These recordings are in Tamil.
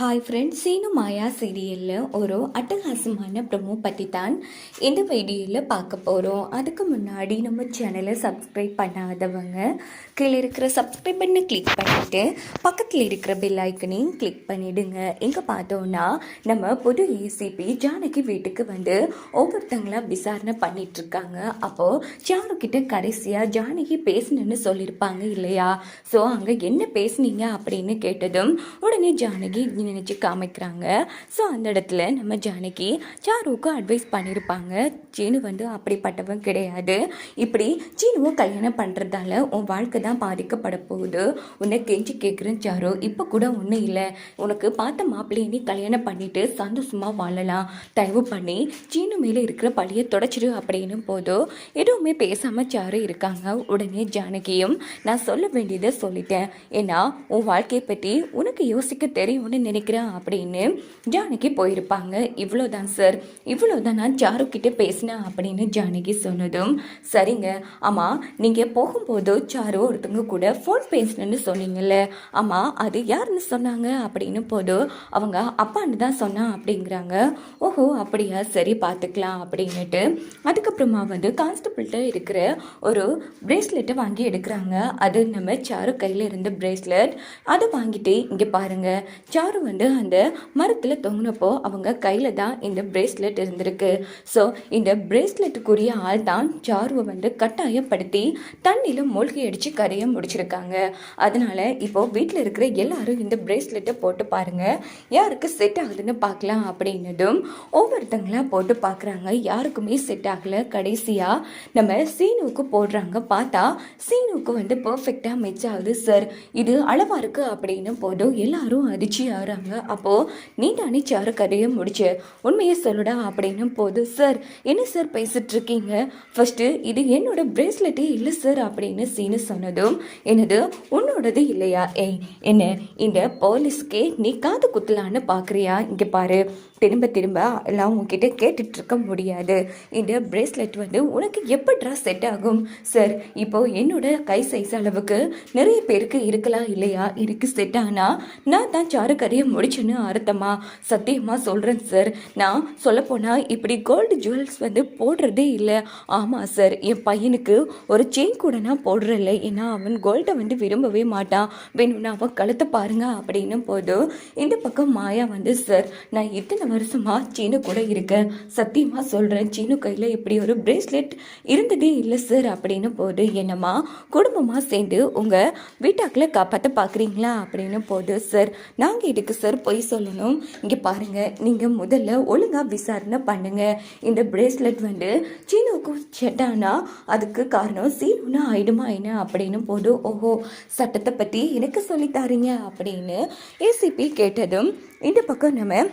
ஹாய் ஃப்ரெண்ட்ஸ் சீனு மாயா சீரியலில் ஒரு அட்டகாசமான ப்ரமோ பற்றி தான் இந்த வீடியோவில் பார்க்க போகிறோம் அதுக்கு முன்னாடி நம்ம சேனலை சப்ஸ்கிரைப் பண்ணாதவங்க கீழே இருக்கிற சப்ஸ்கிரைப் பண்ண கிளிக் பண்ணிவிட்டு பக்கத்தில் இருக்கிற பெல் ஐக்கனையும் கிளிக் பண்ணிவிடுங்க எங்கே பார்த்தோன்னா நம்ம புது ஏசிபி ஜானகி வீட்டுக்கு வந்து ஒவ்வொருத்தங்களா விசாரணை பண்ணிகிட்ருக்காங்க அப்போது சாருக்கிட்ட கடைசியாக ஜானகி பேசணுன்னு சொல்லியிருப்பாங்க இல்லையா? ஸோ அங்கே என்ன பேசுனீங்க அப்படின்னு கேட்டதும் உடனே ஜானகி நினச்சி காமிக்கிறாங்க. ஸோ அந்த இடத்துல நம்ம ஜானகி சாருவுக்கு அட்வைஸ் பண்ணியிருப்பாங்க சீனு வந்து அப்படிப்பட்டவன் கிடையாது. இப்படி சீனுவை கல்யாணம் பண்ணுறதால உன் வாழ்க்கை தான் பாதிக்கப்பட போகுது. உன்னை கெஞ்சி கேட்குறேன் சாரு. இப்போ கூட ஒன்றும் இல்லை. உனக்கு பார்த்த மாப்பிள்ளையை நீ கல்யாணம் பண்ணிட்டு சந்தோஷமாக வாழலாம். தயவு பண்ணி சீனு மேலே இருக்கிற பழியை தொடச்சிடு அப்படின்னு போதும் எதுவுமே பேசாமல் சாரு இருக்காங்க. உடனே ஜானகியும் நான் சொல்ல வேண்டியதை சொல்லிட்டேன். ஏன்னா உன் வாழ்க்கையை பற்றி உனக்கு யோசிக்க தெரியும்னு நினைக்கிறேன். அப்படின்னு ஜானகி போயிருப்பாங்க. இவ்வளோதான் சார். இவ்வளோதான் நான் சாருக்கிட்ட பேசினேன் அப்படின்னு ஜானகி சொன்னதும் சரிங்க. ஆமாம் நீங்கள் போகும்போது சாரு ஒருத்தவங்க கூட ஃபோன் பேசினேன்னு சொன்னீங்கல்ல. ஆமாம் அது யாருன்னு சொன்னாங்க அப்படின்னு போது அவங்க அப்பான்னு தான் சொன்னா அப்படிங்கிறாங்க. ஓஹோ அப்படியா? சரி பார்த்துக்கலாம் அப்படின்னுட்டு அதுக்கப்புறமா வந்து கான்ஸ்டபிள்கிட்ட இருக்கிற ஒரு பிரேஸ்லெட்டை வாங்கி எடுக்கிறாங்க. அது நம்ம சாரு கையில் இருந்த பிரேஸ்லெட் அதை வாங்கிட்டு இங்கே பாருங்க. சாரு வந்து அந்த மரத்தில் தொங்கினப்போ அவங்க கையில் தான் இந்த பிரேஸ்லெட் இருந்திருக்கு. ஸோ இந்த பிரேஸ்லெட்டுக்குரிய ஆள் தான் சாருவை வந்து கட்டாயப்படுத்தி தண்ணியில் மூழ்கி அடித்து கரையை முடிச்சிருக்காங்க. அதனால் இப்போது வீட்டில் இருக்கிற எல்லாரும் இந்த பிரேஸ்லெட்டை போட்டு பாருங்கள் யாருக்கு செட் ஆகுதுன்னு பார்க்கலாம் அப்படின்னதும் ஒவ்வொருத்தங்களாக போட்டு பார்க்குறாங்க யாருக்குமே செட் ஆகலை. கடைசியாக நம்ம சீனுவுக்கு போடுறாங்க. பார்த்தா சீனுவுக்கு வந்து பர்ஃபெக்டாக மேட்ச் ஆகுது சார் இது அளவாக இருக்குது அப்படின்னு போதும் எல்லாரும் அதிர்ச்சியாக சொல்கிறாங்க அப்போது நீ தானே சாரு கதையை முடிச்சு உண்மையை சொல்லுடா அப்படின்னு போது சார் என்ன சார் பேசிட்டு இருக்கீங்க ஃபர்ஸ்ட்டு இது என்னோட பிரேஸ்லெட்டே இல்லை சார் அப்படின்னு சீனு சொன்னதும் என்னது உன்னோடது இல்லையா? ஏய் என்ன இந்த போலீஸ்க்கே நீ காது குத்தலான்னு பார்க்குறியா இங்கே பாரு. திரும்ப திரும்ப எல்லாம் உங்ககிட்ட கேட்டுட்டு இருக்க முடியாது. இந்த பிரேஸ்லெட் வந்து உனக்கு எப்படிடா செட் ஆகும்? சார் இப்போ என்னோட கை சைஸ் அளவுக்கு நிறைய பேருக்கு இருக்கலாம் இல்லையா? எனக்கு செட் ஆனா நான் தான் சாரு கதையை முடிச்சுன்னு அர்த்தமா? சத்தியமாக சொல்கிறேன் சார் நான் சொல்லப்போனால் இப்படி கோல்டு ஜுவல்ஸ் வந்து போடுறதே இல்லை. ஆமாம் சார் என் பையனுக்கு ஒரு செயின் கூட நான் போடுறதில்ல ஏன்னா அவன் கோல்டை வந்து விரும்பவே மாட்டான். வேணும்னா அவன் கழுத்தை பாருங்க அப்படின்னும் போது இந்த பக்கம் மாயா வந்து சார் நான் இத்தனை வருஷமாக சீனு கூட இருக்கேன். சத்தியமாக சொல்கிறேன் சீனு கையில் இப்படி ஒரு பிரேஸ்லெட் இருந்ததே இல்லை சார் அப்படின்னு போது என்னம்மா? குடும்பமாக சேர்ந்து உங்கள் வீட்டாக்களை காப்பாற்ற பார்க்குறீங்களா அப்படின்னு போது சார் நாங்கள் இதுக்கு சார் பொய் சொல்லணும். இங்கே பாருங்கள் நீங்கள் முதல்ல ஒழுங்காக விசாரணை பண்ணுங்கள் இந்த பிரேஸ்லெட் வந்து சீனுவுக்கு செட்டானா அதுக்கு காரணம் சீனுன்னு ஆயிடுமா என்ன அப்படின்னு போதும் ஓஹோ சட்டத்தை பற்றி எனக்கு சொல்லித்தாரீங்க அப்படின்னு ஏசிபி கேட்டதும் இந்த பக்கம் நம்ம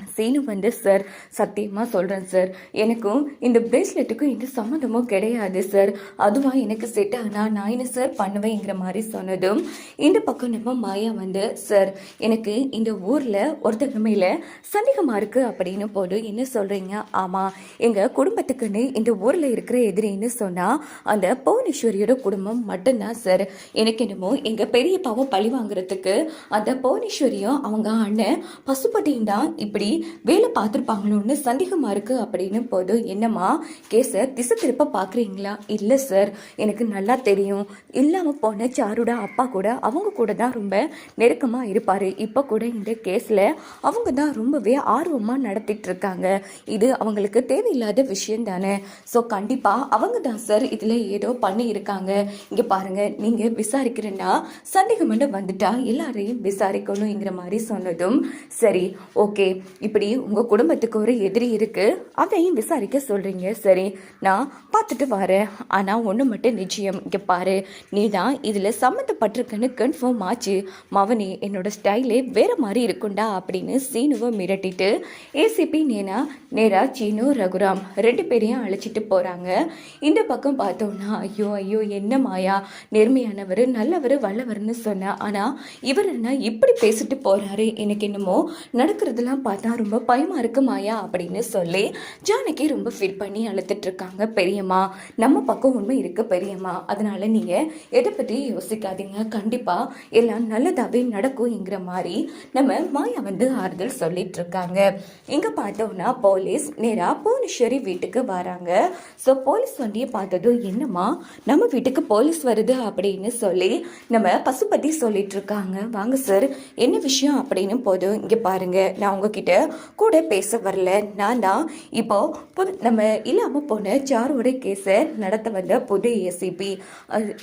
சீனு வந்து சார் சத்தியமாக சொல்கிறேன் சார். எனக்கும் இந்த பிரேஸ்லெட்டுக்கும் எந்த சம்மந்தமும் கிடையாது சார். அதுவாக எனக்கு செட் ஆனால் நான் என்ன சார் பண்ணுவேங்கிற மாதிரி சொன்னதும் இந்த பக்கம் நம்ம மாயா வந்து சார் எனக்கு இந்த ஊரில் ஒருத்தர் மேலே சந்தேகமாக இருக்குது அப்படின்னு போது என்ன சொல்கிறீங்க ஆமாம் எங்கள் குடும்பத்துக்குன்னு இந்த ஊரில் இருக்கிற எதிரின்னு சொன்னால் அந்த புவனேஸ்வரியோட குடும்பம் மட்டும்தான் சார். எனக்கு என்னமோ எங்கள் பெரியப்பாவை பழி வாங்குறதுக்கு அந்த புவனேஸ்வரியும் அவங்க அண்ணன் பசுபட்டியும் தான் இப்படி வேலை பார்த்துருப்பாங்களோன்னு சந்தேகமாக இருக்குது அப்படின்னு போது என்னம்மா கேஸை திசை திருப்ப பார்க்குறீங்களா இல்லை சார் எனக்கு நல்லா தெரியும். இல்லாமல் போன சாருட அப்பா கூட அவங்க கூட தான் ரொம்ப நெருக்கமாக இருப்பார். இப்போ கூட இந்த கேஸில் அவங்க தான் ரொம்பவே ஆர்வமாக நடத்திட்டு இருக்காங்க இது அவங்களுக்கு தேவையில்லாத விஷயம் தானே. ஸோ கண்டிப்பாக அவங்க தான் சார் இதில் ஏதோ பண்ணி இருக்காங்க இங்கே பாருங்கள் நீங்கள் விசாரிக்கிறேன்னா சந்தேகம் மட்டும் வந்துட்டா எல்லாரையும் விசாரிக்கணுங்கிற மாதிரி சொன்னதும் சரி ஓகே. இப்படி உங்கள் குடும்பத்துக்கு ஒரு எதிரி இருக்குது அதையும் விசாரிக்க சொல்கிறீங்க சரி நான் பார்த்துட்டு வரேன். ஆனால் ஒன்று மட்டும் நிச்சயம். இங்கே பாரு நீ தான் இதில் சம்மந்தப்பட்டிருக்குன்னு கன்ஃபார்ம் ஆச்சு. மவனி என்னோட ஸ்டைலே வேறு மாதிரி இருக்குண்டா அப்படின்னு சீனுவை மிரட்டிட்டு ஏசிபி நேனா நேரா சீனு ரகுராம் ரெண்டு பேரையும் அழைச்சிட்டு போகிறாங்க இந்த பக்கம் பார்த்தோன்னா ஐயோ ஐயோ என்ன மாயா? நேர்மையானவர் நல்லவர் வல்லவர்னு சொன்னேன் ஆனால் இவர் என்ன இப்படி பேசிட்டு போகிறாரு எனக்கு என்னமோ நடக்கிறதெல்லாம் பார்த்து பார்த்தா ரொம்ப பயமாக இருக்கு மாயா அப்படின்னு சொல்லி ஜானகி ரொம்ப ஃபீல் பண்ணி அழுத்துட்டு இருக்காங்க. பெரியம்மா நம்ம பக்கம் உண்மை இருக்கு பெரியம்மா. அதனால நீங்கள் எதை பற்றி யோசிக்காதீங்க. கண்டிப்பாக எல்லாம் நல்லதாகவே நடக்கும்ங்கிற மாதிரி நம்ம மாயா வந்து ஆறுதல் சொல்லிட்டு இருக்காங்க. இங்கே பார்த்தோம்னா போலீஸ் நேராக புவனேஸ்வரி வீட்டுக்கு வராங்க. ஸோ போலீஸ் வண்டியை பார்த்ததும் என்னம்மா நம்ம வீட்டுக்கு போலீஸ் வருது அப்படின்னு சொல்லி நம்ம பசுபதி சொல்லிட்டு இருக்காங்க. வாங்க சார் என்ன விஷயம் அப்படின்னு போதும் இங்கே பாருங்க. நான் உங்ககிட்ட கூட பேச வரல. நான் இப்போ புது நம்ம இல்லாமல் போன சாரோட கேஸை நடத்த வந்த புது ஏசிபி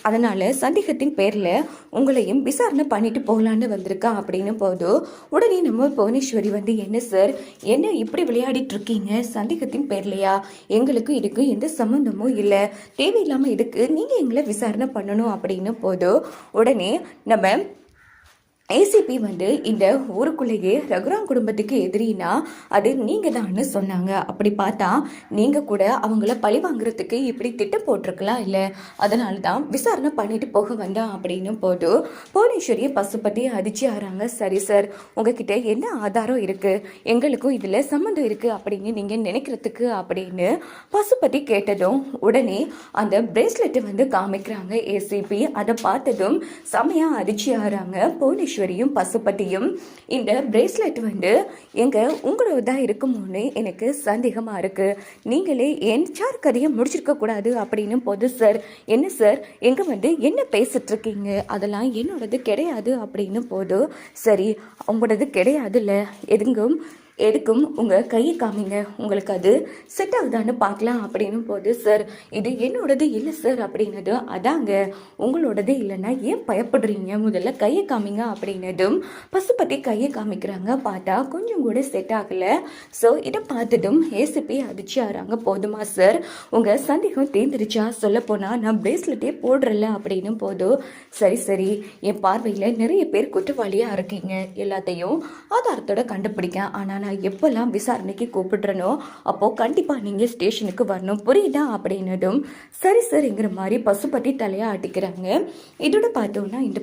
அதனால சந்தேகத்தின் பேரில் உங்களையும் விசாரணை பண்ணிட்டு போகலான்னு வந்திருக்கா அப்படின்னு போதும் உடனே நம்ம புவனேஸ்வரி வந்து என்ன சார் என்ன இப்படி விளையாடிட்டு இருக்கீங்க? சந்தேகத்தின் பேர்லையா? எங்களுக்கு இதுக்கு எந்த சம்மந்தமும் இல்லை. தேவையில்லாமல் இதுக்கு நீங்கள் எங்களை விசாரணை பண்ணணும். அப்படின்னு போதும் உடனே நம்ம ஏசிபி வந்து இந்த ஊருக்குள்ளேயே ரகுராம் குடும்பத்துக்கு எதிரினா அது நீங்கள் தான்னு சொன்னாங்க. அப்படி பார்த்தா நீங்கள் கூட அவங்கள பழி வாங்குறதுக்கு இப்படி திட்டம் போட்டிருக்கலாம் இல்லை? அதனால தான் விசாரணை பண்ணிட்டு போக வந்தான் அப்படின்னு போட்டு புவனேஸ்வரியை பசுபதி அடிச்சு ஆறாங்க. சரி சார் உங்ககிட்ட என்ன ஆதாரம் இருக்குது எங்களுக்கும் இதில் சம்மந்தம் இருக்குது அப்படின்னு நீங்கள் நினைக்கிறதுக்கு அப்படின்னு பசுபதி கேட்டதும் உடனே அந்த பிரேஸ்லெட்டை வந்து காமிக்கிறாங்க ஏசிபி அதை பார்த்ததும் செமையாக அடிச்சு ஆறாங்க புவனேஸ்வரி. ஈஸ்வரியும் பசுப்பட்டியும் இந்த பிரேஸ்லெட் வந்து எங்கள் உங்களோட தான் இருக்குமோன்னு எனக்கு சந்தேகமாக இருக்குது நீங்களே என் சார் கதையை முடிச்சிருக்க கூடாது அப்படின்னு போது சார் என்ன சார் எங்கே வந்து என்ன பேசிட்டு இருக்கீங்க அதெல்லாம் என்னோடது கிடையாது அப்படின்னு போது சரி உங்களோடது கிடையாதுல்ல. எதுங்கும் எதுக்கும் உங்கள் கையை காமிங்க. உங்களுக்கு அது செட் ஆகுதான்னு பார்க்கலாம். அப்படின்னும் போது சார் இது என்னோடது இல்லை சார் அப்படின்னது அதாங்க உங்களோடது இல்லைன்னா ஏன் பயப்படுறீங்க? முதல்ல கையை காமிங்க அப்படின்னதும் பசுபதி கையை காமிக்கிறாங்க. பார்த்தா கொஞ்சம் கூட செட் ஆகலை. ஸோ இதை பார்த்ததும் ஏசிபி அடிச்சு ஆறாங்க போதுமா சார் உங்கள் சந்தேகம் தேர்ந்துருச்சா? சொல்ல போனால் நான் பிரேஸ்லெட்டே போடுறல அப்படின்னு போதும் சரி சரி. என் பார்வையில் நிறைய பேர் குற்றவாளியாக இருக்கீங்க. எல்லாத்தையும் ஆதாரத்தோட கண்டுபிடிக்க ஆனால் நான் எப்போல்லாம் விசாரணைக்கு கூப்பிடுறனோ அப்போது கண்டிப்பாக நீங்கள் ஸ்டேஷனுக்கு வரணும். புரியுதா? அப்படின்னதும் சரி சரிங்கிற மாதிரி பசுப்பட்டி தலையாக ஆட்டிக்கிறாங்க. இதோட பார்த்தோன்னா இந்த